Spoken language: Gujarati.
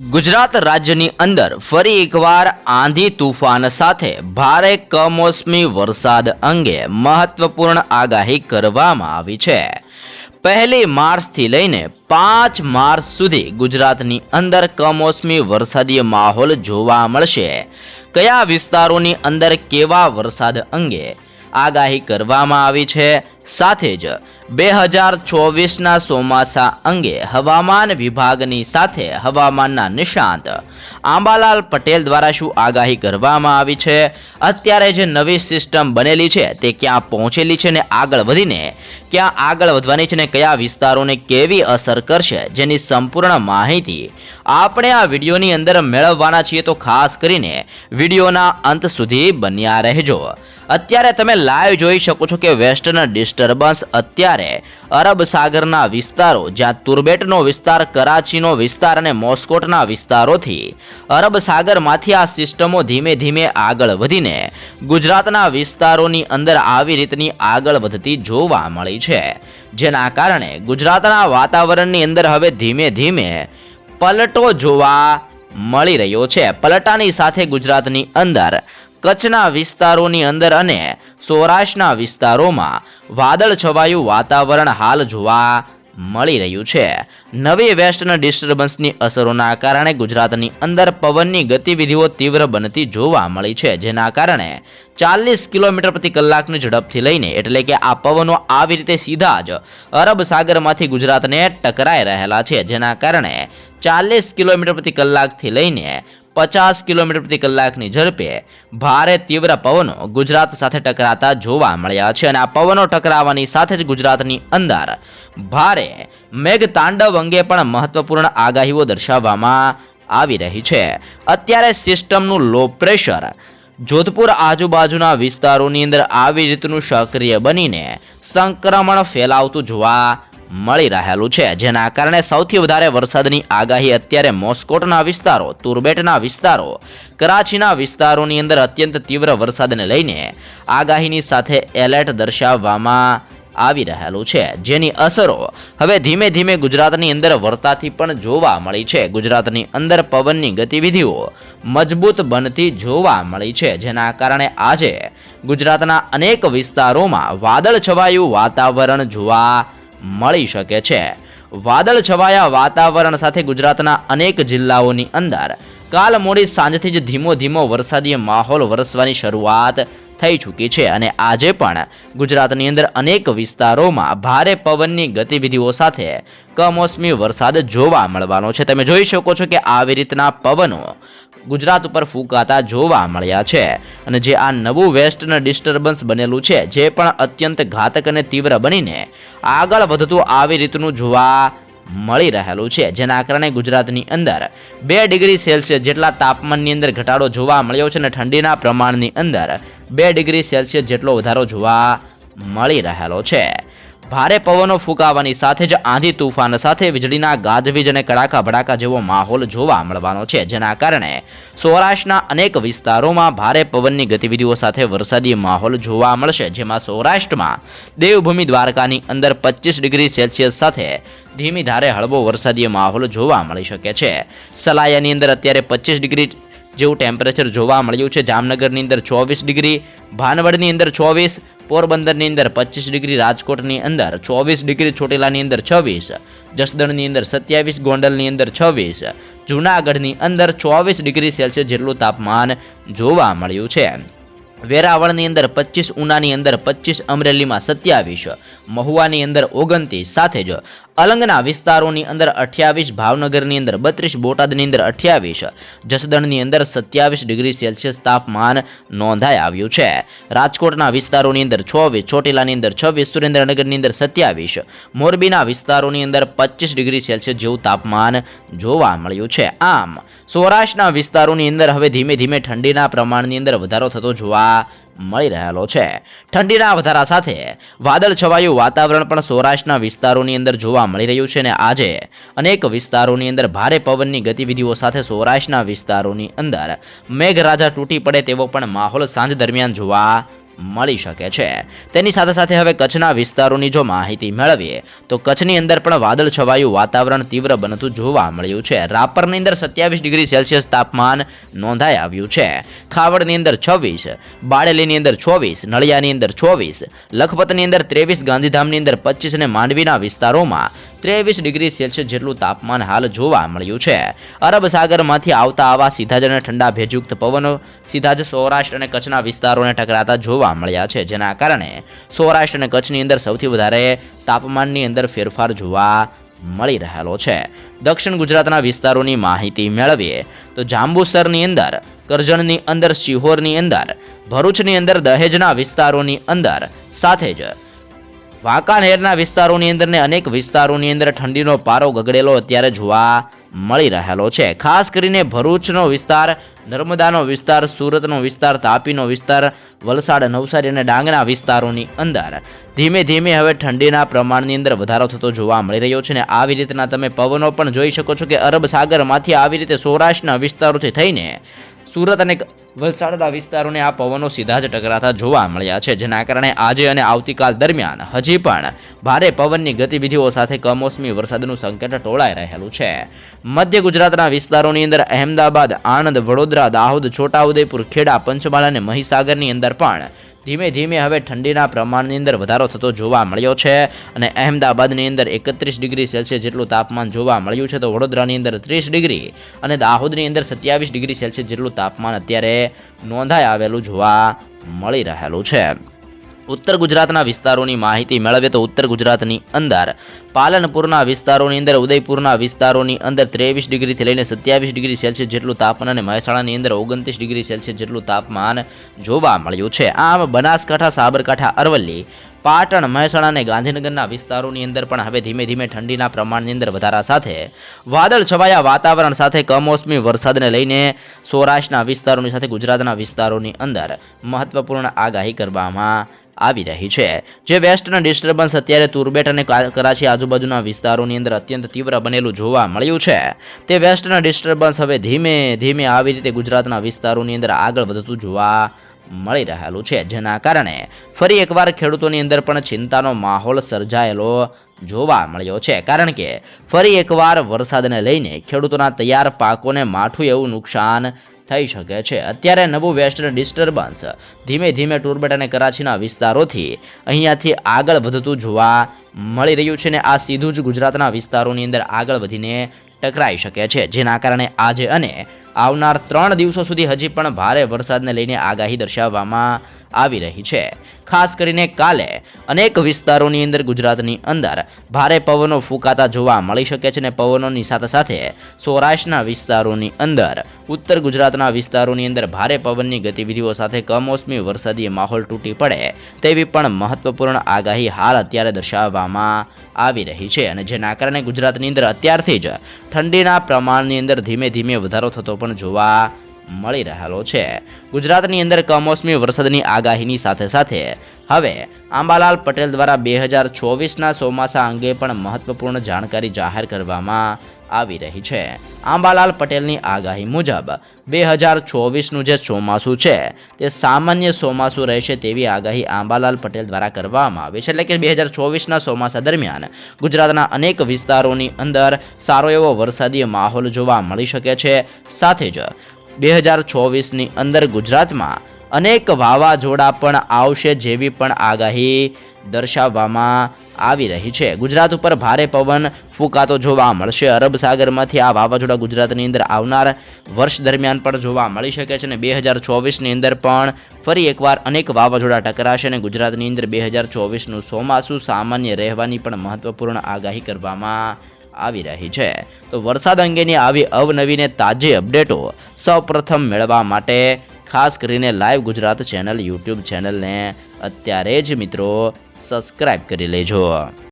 ગુજરાત રાજ્યની અંદર ફરી એકવાર આંધી તુફાન સાથે ભારે કમોસમી વરસાદ અંગે મહત્વપૂર્ણ આગાહી કરવામાં આવી છે. પહેલી માર્ચથી લઈને પાંચ માર્ચ સુધી ગુજરાતની અંદર કમોસમી વરસાદી માહોલ જોવા મળશે. કયા વિસ્તારોની અંદર કેવા વરસાદ અંગે આગાહી કરવામાં આવી છે? સાથે જ બે હજાર ચોવીસના ચોમાસા અંગે હવામાન વિભાગની સાથે હવામાનના નિષ્ણાંત આંબાલાલ પટેલ દ્વારા શું આગાહી કરવામાં આવી છે? અત્યારે જે નવી સિસ્ટમ બનેલી છે, તે ક્યાં પહોંચેલી છે ને આગળ વધીને, ક્યાં આગળ વધવાની છે ને કયા વિસ્તારોને કેવી અસર કરશે, જેની સંપૂર્ણ માહિતી આપણે આ વિડીયોની અંદર મેળવવાના છીએ. તો ખાસ કરીને વિડીયોના અંત સુધી બન્યા રહેજો. અત્યારે તમે લાઈવ જોઈ શકો છો કે વેસ્ટર્ન ડિસ્ટર્બન્સ અત્યારે અરબ સાગરના વિસ્તારો, જ્યાં તુર્બેટનો વિસ્તાર, કરાચીનો વિસ્તાર અને મોસ્કોટના વિસ્તારોથી અરબ સાગરમાંથી આ સિસ્ટમો ધીમે ધીમે આગળ વધીને ગુજરાતના વિસ્તારોની અંદર આવી રીતની આગળ વધતી જોવા મળી છે. જેના કારણે ગુજરાતના વાતાવરણની અંદર હવે ધીમે ધીમે પલટો જોવા મળી રહ્યો છે. પલટાની સાથે ગુજરાતની અંદર કચ્છના વિસ્તારોની અંદર અને સૌરાષ્ટ્રના વિસ્તારોમાં વાદળ છવાયું વાતાવરણ હાલ જોવા મળી રહ્યું છે. નવી વેસ્ટર્ન ડિસ્ટર્બન્સની અસરોના કારણે ગુજરાતની અંદર પવનની ગતિવિધિઓ તીવ્ર બનતી જોવા મળી છે, જેના કારણે ચાલીસ કિલોમીટર પ્રતિ કલાકની ઝડપથી લઈને એટલે કે આ પવનો આવી રીતે સીધા જ અરબ સાગરમાંથી ગુજરાતને ટકરાઈ રહેલા છે, જેના કારણે ચાલીસ કિલોમીટર પ્રતિ કલાકથી લઈને પચાસ કિલોમીટર પ્રતિ કલાકની ઝડપે ભારે તીવ્ર પવનો ગુજરાત સાથે ટકરાતા જોવા મળ્યા છે અને આ પવનો ટકરાવાની સાથે જ ગુજરાતની અંદર ભારે મેઘ તાંડવ અંગે પણ મહત્વપૂર્ણ આગાહીઓ દર્શાવવામાં આવી રહી છે. અત્યારે સિસ્ટમનું લો પ્રેશર જોધપુર આજુબાજુના વિસ્તારોની અંદર આવી રીતનું સક્રિય બનીને સંક્રમણ ફેલાવતું જોવા મળી રહેલું છે. જેના કારણે સૌથી વધારે વરસાદની આગાહી અત્યારે મોસ્કોટના વિસ્તારો, તુર્બેટના વિસ્તારો, કરાચીના વિસ્તારોની અંદર અત્યંત તીવ્ર વરસાદને લઈને આગાહીની સાથે એલર્ટ દર્શાવવામાં આવી રહેલું છે. જેની અસરો હવે ધીમે ધીમે ગુજરાતની અંદર વર્તાથી પણ જોવા મળી છે. ગુજરાતની અંદર પવનની ગતિવિધિઓ મજબૂત બનતી જોવા મળી છે. જેના કારણે આજે ગુજરાતના અનેક વિસ્તારોમાં વાદળ છવાયું વાતાવરણ જોવા મળી શકે છે. વાદળ છવાયા વાતાવરણ સાથે ગુજરાતના અનેક જિલ્લાઓની અંદર. કાલ મોડી સાંજથી જ ધીમો ધીમો વરસાદી માહોલ વરસવાની શરૂઆત થઈ ચૂકી છે અને આજે પણ ગુજરાતની અંદર અનેક વિસ્તારોમાં ભારે પવનની ગતિવિધિઓ સાથે કમોસમી વરસાદ જોવા મળવાનો છે. તમે જોઈ શકો છો કે આવી રીતના પવનો ગુજરાત ઉપર ફૂંકાતા જોવા મળ્યા છે અને જે આ નવું વેસ્ટર્ન ડિસ્ટર્બન્સ બનેલું છે, જે પણ અત્યંત ઘાતક અને તીવ્ર બનીને આગળ વધતું આવી રીતનું જોવા મળી રહેલું છે. જેના કારણે ગુજરાતની અંદર બે ડિગ્રી સેલ્સિયસ જેટલા તાપમાનની અંદર ઘટાડો જોવા મળ્યો છે અને ઠંડીના પ્રમાણની અંદર બે ડિગ્રી સેલ્સિયસ જેટલો વધારો જોવા મળી રહેલો છે. ભારે પવનો ફૂંકાવાની સાથે જ આંધી તુફાન સાથે વીજળીના ગાજવીજ અને કડાકા ભડાકા જેવો માહોલ જોવા મળવાનો છે, જેના કારણે સૌરાષ્ટ્રના અનેક વિસ્તારોમાં ભારે પવનની ગતિવિધિઓ સાથે વરસાદી માહોલ જોવા મળશે, જેમાં સૌરાષ્ટ્રમાં દેવભૂમિ દ્વારકાની અંદર પચીસ ડિગ્રી સેલ્સિયસ સાથે ધીમી ધારે હળવો વરસાદી માહોલ જોવા મળી શકે છે. સલાયાની અંદર અત્યારે પચીસ ડિગ્રી જેવું ટેમ્પરેચર જોવા મળ્યું છે, જામનગરની અંદર ચોવીસ ડિગ્રી, ભાનવડની અંદર ચોવીસ પોરબંદરની અંદર પચીસ ડિગ્રી રાજકોટની અંદર, ચોવીસ ડિગ્રી ચોટીલાની અંદર છવ્વીસ, જસદણની અંદર સત્યાવીસ, ગોંડલની અંદર છવ્વીસ, જૂનાગઢની અંદર ચોવીસ ડિગ્રી સેલ્સિયસ જેટલું તાપમાન જોવા મળ્યું છે. વેરાવળની અંદર પચીસ, ઉનાની અંદર પચીસ, અમરેલીમાં સત્યાવીસ, મહુવાની અંદર ઓગણત્રીસ સાથે જ અલંગના વિસ્તારોની અંદર અઠ્યાવીસ, ભાવનગરની અંદર બત્રીસ, બોટાદની અંદર અઠ્યાવીસ, જસદણની અંદર સત્યાવીસ ડિગ્રી સેલ્સિયસ તાપમાન નોંધાઈ આવ્યું છે. રાજકોટના વિસ્તારોની અંદર ચોવીસ ચોટીલાની અંદર છવ્વીસ, સુરેન્દ્રનગરની અંદર સત્યાવીસ, મોરબીના વિસ્તારોની અંદર પચીસ ડિગ્રી સેલ્સિયસ જેવું તાપમાન જોવા મળ્યું છે. આમ, સૌરાષ્ટ્રના વિસ્તારોની અંદર હવે ધીમે ધીમે ઠંડીના પ્રમાણની અંદર વધારો થતો જોવા મળી રહેલો છે. ઠંડીના વધારા સાથે વાદળ છવાયું વાતાવરણ પણ સૌરાષ્ટ્રના વિસ્તારોની અંદર જોવા મળી રહ્યું છે અને આજે અનેક વિસ્તારોની અંદર ભારે પવનની ગતિવિધિઓ સાથે સૌરાષ્ટ્રના વિસ્તારોની અંદર મેઘરાજા તૂટી પડે તેવો પણ માહોલ સાંજ દરમિયાન જોવા મળી શકે છે. તેની સાથે સાથે હવે કચ્છના વિસ્તારોની જો માહિતી મેળવીએ, તો કચ્છની અંદર પણ વાદળ છવાયું વાતાવરણ તીવ્ર બનતું જોવા મળ્યું છે. રાપરની અંદર સત્યાવીસ ડિગ્રી સેલ્સિયસ તાપમાન નોંધાઈ આવ્યું છે. ખાવડની અંદર છવ્વીસ બાળેલીની અંદર ચોવીસ, નળિયાની અંદર ચોવીસ, લખપતની અંદર ત્રેવીસ, ગાંધીધામની અંદર પચીસ અને માંડવીના વિસ્તારોમાં ત્રેવીસ ડિગ્રી સેલ્સિયસ જેટલું તાપમાન હાલ જોવા મળ્યું છે. અરબ સાગરમાંથી આવતા આવા સીધા જ અને ઠંડા ભેજયુક્ત પવનો સીધા જ સૌરાષ્ટ્ર અને કચ્છના વિસ્તારોને ટકરાતા જોવા મળ્યા છે, જેના કારણે સૌરાષ્ટ્ર અને કચ્છની અંદર સૌથી વધારે તાપમાનની અંદર ફેરફાર જોવા મળી રહેલો છે. દક્ષિણ ગુજરાતના વિસ્તારોની માહિતી મેળવીએ તો જાંબુસરની અંદર, કરજણની અંદર, શિહોરની અંદર, ભરૂચની અંદર, દહેજના વિસ્તારોની અંદર સાથે જ વાંકાનેરના વિસ્તારોની અંદર ને અનેક વિસ્તારોની અંદર ઠંડીનો પારો ગગડેલો અત્યારે જોવા મળી રહેલો છે. ખાસ કરીને ભરૂચનો વિસ્તાર, નર્મદાનો વિસ્તાર, સુરતનો વિસ્તાર, તાપીનો વિસ્તાર, વલસાડ, નવસારી અને ડાંગના વિસ્તારોની અંદર. ધીમે ધીમે હવે ઠંડીના પ્રમાણની અંદર વધારો થતો જોવા મળી રહ્યો છે ને આવી રીતના તમે પવનો પણ જોઈ શકો છો કે અરબ સાગરમાંથી આવી રીતે સૌરાષ્ટ્રના વિસ્તારોથી થઈને સુરત અને વલસાડના વિસ્તારોને આ પવનો સીધા જ ટકરાતા જોવા મળ્યા છે, જેના કારણે આજે અને આવતીકાલ દરમિયાન હજી પણ ભારે પવનની ગતિવિધિઓ સાથે કમોસમી વરસાદનું સંકટ ટોળાઈ રહેલું છે. મધ્ય ગુજરાતના વિસ્તારોની અંદર અહેમદાબાદ, આણંદ, વડોદરા, દાહોદ, છોટાઉદેપુર, ખેડા, પંચમહાલ અને મહીસાગરની અંદર પણ ધીમે ધીમે હવે ઠંડીના પ્રમાણની અંદર વધારો થતો જોવા મળ્યો છે અને અહેમદાબાદની અંદર એકત્રીસ ડિગ્રી સેલ્સિયસ જેટલું તાપમાન જોવા મળ્યું છે તો વડોદરાની અંદર ત્રીસ ડિગ્રી અને દાહોદની અંદર સત્યાવીસ ડિગ્રી સેલ્સિયસ જેટલું તાપમાન અત્યારે નોંધાઈ આવેલું જોવા મળી રહેલું છે. ઉત્તર ગુજરાતના વિસ્તારોની માહિતી મેળવીએ તો ઉત્તર ગુજરાતની અંદર પાલનપુરના વિસ્તારોની અંદર, ઉદયપુરના વિસ્તારોની અંદર ત્રેવીસ ડિગ્રીથી લઈને સત્યાવીસ ડિગ્રી સેલ્સિયસ જેટલું તાપમાન અને મહેસાણાની અંદર ઓગણત્રીસ ડિગ્રી સેલ્સિયસ જેટલું તાપમાન જોવા મળ્યું છે. આમ બનાસકાંઠા, સાબરકાંઠા, અરવલ્લી, પાટણ, મહેસાણા અને ગાંધીનગરના વિસ્તારોની અંદર પણ હવે ધીમે ધીમે ઠંડીના પ્રમાણની અંદર વધારા સાથે વાદળ છવાયા વાતાવરણ સાથે કમોસમી વરસાદને લઈને સૌરાષ્ટ્રના વિસ્તારોની સાથે ગુજરાતના વિસ્તારોની અંદર મહત્વપૂર્ણ આગાહી કરવામાં આવી રહી છે. જે વેસ્ટર્ન ડિસ્ટર્બન્સ અત્યારે તુરબેટ અને કરાચી આજુબાજુના વિસ્તારોની અંદર અત્યંત તીવ્ર બનેલું જોવા મળ્યું છે. તે વેસ્ટર્ન ડિસ્ટર્બન્સ હવે ધીમે ધીમે આવી રીતે ગુજરાતના વિસ્તારોની અંદર આગળ વધતું જોવા મળી રહેલું છે. જેના કારણે ફરી એકવાર ખેડૂતોની અંદર પણ ચિંતાનો માહોલ સર્જાયેલો જોવા મળ્યો છે. કારણ કે ફરી એકવાર વરસાદને લઈને ખેડૂતોના તૈયાર પાકોને માઠું એવું નુકસાન થઈ શકે છે. અત્યારે નવું વેસ્ટર્ન ડિસ્ટર્બન્સ ધીમે ધીમે ટુરબેટ અને કરાચીના વિસ્તારોથી અહીંયાથી આગળ વધતું જોવા મળી રહ્યું છે ને આ સીધું જ ગુજરાતના વિસ્તારોની અંદર આગળ વધીને ટકરાઈ શકે છે. જેના કારણે આજે અને આવનાર ત્રણ દિવસો સુધી હજી પણ ભારે વરસાદને લઈને આગાહી દર્શાવવામાં આવી રહી છે. ખાસ કરીને કાલે અનેક વિસ્તારોની અંદર ગુજરાતની અંદર ભારે પવનો ફૂંકાતા જોવા મળી શકે છે અને પવનોની સાથે સાથે સૌરાષ્ટ્રના વિસ્તારોની અંદર, ઉત્તર ગુજરાતના વિસ્તારોની અંદર ભારે પવનની ગતિવિધિઓ સાથે કમોસમી વરસાદી માહોલ તૂટી પડે તેવી પણ મહત્વપૂર્ણ આગાહી હાલ અત્યારે દર્શાવવામાં આવી રહી છે અને જેના કારણે ગુજરાતની અંદર અત્યારથી જ ઠંડીના પ્રમાણની અંદર ધીમે ધીમે વધારો થતો પણ જોવા મળી રહેલો છે. ગુજરાતની અંદર કમોસમી વરસાદની આગાહીની સાથે સાથે હવે આંબાલાલ પટેલ દ્વારા બે હજાર ચોવીસના ચોમાસા અંગે પણ મહત્વપૂર્ણ જાણકારી જાહેર કરવામાં આવી રહી છે. આંબાલાલ પટેલની આગાહી મુજબ બે હજાર ચોવીસનું જે ચોમાસું છે, તે સામાન્ય ચોમાસું રહેશે તેવી આગાહી આંબાલાલ પટેલ દ્વારા કરવામાં આવી છે. એટલે કે બે હજાર ચોવીસના ચોમાસા દરમિયાન ગુજરાતના અનેક વિસ્તારોની અંદર સારો એવો વરસાદી માહોલ જોવા મળી શકે છે. સાથે જ બે હજાર ચોવીસની અંદર ગુજરાતમાં અનેક વાવાઝોડા પણ આવશે જેવી પણ આગાહી દર્શાવવામાં આવી રહી છે. ગુજરાત ઉપર ભારે પવન ફૂંકાતો જોવા મળશે. અરબ સાગરમાંથી આ વાવાઝોડા ગુજરાતની અંદર આવનાર વર્ષ દરમિયાન પણ જોવા મળી શકે છે અને બે હજાર ચોવીસની અંદર પણ ફરી એકવાર અનેક વાવાઝોડા ટકરાશે અને ગુજરાતની અંદર બે હજાર ચોવીસનું ચોમાસું સામાન્ય રહેવાની પણ મહત્વપૂર્ણ આગાહી કરવામાં આવી રહી છે. તો વરસાદ અંગેની આવી અવનવીને તાજી અપડેટો સૌપ્રથમ મેળવવા માટે ખાસ કરીને લાઈવ ગુજરાત ચેનલ યુટ્યુબ ચેનલને અત્યારે જ મિત્રો સબસ્ક્રાઈબ કરી લેજો.